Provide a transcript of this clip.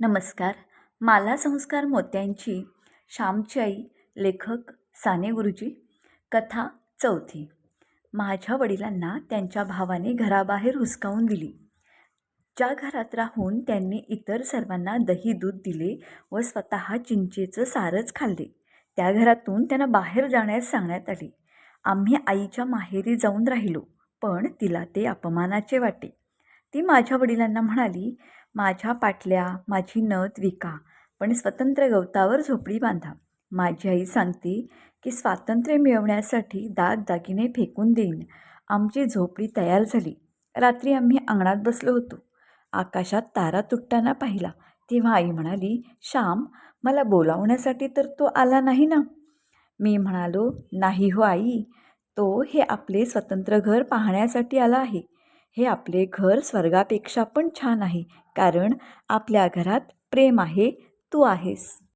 नमस्कार. माला संस्कार मोत्यांची श्यामची आई लेखक साने गुरुजी कथा चौथी. माझ्या वडिलांना त्यांच्या भावाने घराबाहेर हुसकावून दिली. ज्या घरात राहून त्यांनी इतर सर्वांना दही दूध दिले व स्वतः चिंचेचं सारच खाल्ले त्या घरातून त्यांना बाहेर जाण्यास सांगण्यात आले. आम्ही आईच्या माहेरी जाऊन राहिलो पण तिला ते अपमानाचे वाटे. ती माझ्या वडिलांना म्हणाली माझ्या पाटल्या माझी नथ विका पण स्वतंत्र गवतावर झोपडी बांधा. माझी आई सांगते की स्वातंत्र्य मिळवण्यासाठी दागदागिने फेकून देईन. आमची झोपडी तयार झाली. रात्री आम्ही अंगणात बसलो होतो. आकाशात तारा तुटताना पाहिला. तेव्हा आई म्हणाली श्याम मला बोलावण्यासाठी तर तो आला नाही ना? मी म्हणालो नाही हो आई. तो हे आपले स्वतंत्र घर पाहण्यासाठी आला आहे. हे आपले घर स्वर्गापेक्षा पण छान आहे कारण आपल्या घरात प्रेम आहे तू आहेस.